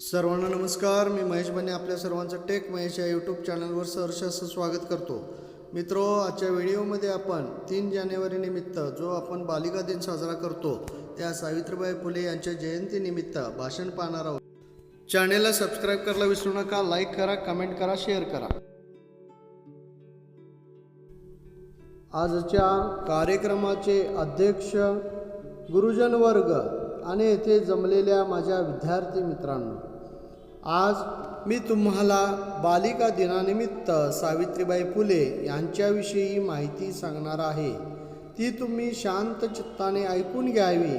सर्वांना नमस्कार. मी महेश बने आपल्या सर्वांचं टेक महेश या यूट्यूब चॅनलवर सहर्ष असं स्वागत करतो. मित्रो आजच्या व्हिडिओमध्ये आपण तीन जानेवारीनिमित्त जो आपण बालिका दिन साजरा करतो त्या सावित्रीबाई फुले यांच्या जयंतीनिमित्त भाषण पाहणार आहोत. चॅनेलला सबस्क्राईब करायला विसरू नका लाईक करा कमेंट करा शेअर करा. आजच्या कार्यक्रमाचे अध्यक्ष गुरुजन वर्ग आणि येथे जमलेल्या माझ्या विद्यार्थी मित्रांनो आज मी तुम्हाला बालिका दिनानिमित्त सावित्रीबाई फुले यांच्याविषयी माहिती सांगणार आहे. ती तुम्ही शांत चित्ताने ऐकून घ्यावी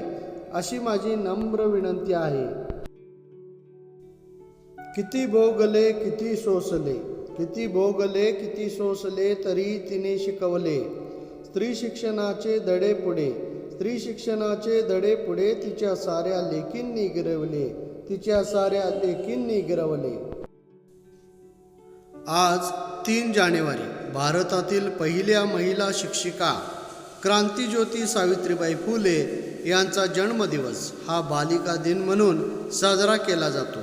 अशी माझी नम्र विनंती आहे. किती भोगले किती सोसले किती भोगले किती सोसले तरी तिने शिकवले. स्त्री शिक्षणाचे धडे पुढे स्त्री शिक्षणाचे धडे पुढे तिच्या साऱ्या लेकींनी गिरवले. तिच्या साऱ्या लेकींनी गिरवले. आज तीन जानेवारी भारतातील पहिल्या महिला शिक्षिका क्रांतीज्योती सावित्रीबाई फुले यांचा जन्मदिवस हा बालिका दिन म्हणून साजरा केला जातो.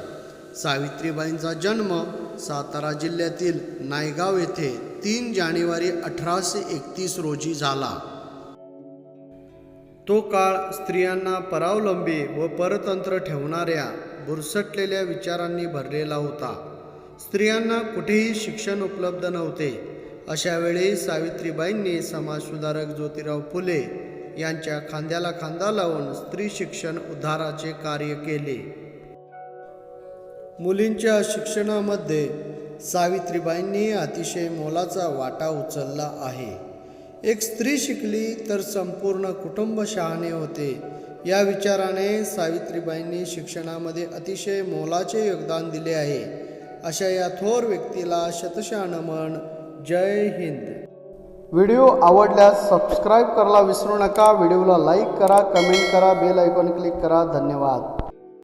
सावित्रीबाईंचा जन्म सातारा जिल्ह्यातील नायगाव येथे तीन जानेवारी अठराशे एकतीस रोजी झाला. तो काळ स्त्रियांना परावलंबी व परतंत्र ठेवणाऱ्या बुरसटलेल्या विचारांनी भरलेला होता. स्त्रियांना कुठेही शिक्षण उपलब्ध नव्हते. अशावेळी सावित्रीबाईंनी समाजसुधारक ज्योतिराव फुले यांच्या खांद्याला खांदा लावून स्त्री शिक्षण उद्धाराचे कार्य केले. मुलींच्या शिक्षणामध्ये सावित्रीबाईंनी अतिशय मोलाचा वाटा उचलला आहे. एक स्त्री शिकली तर संपूर्ण कुटुंब शहाणे होते. या विचाराने सावित्रीबाईंनी शिक्षणामध्ये अतिशय मोलाचे योगदान दिले आहे. अशा या थोर व्यक्तीला शतशः नमन जय हिंद. व्हिडिओ आवडल्यास सबस्क्राईब करायला विसरू नका. व्हिडिओला लाईक करा कमेंट करा बेल आयकॉन क्लिक करा. धन्यवाद.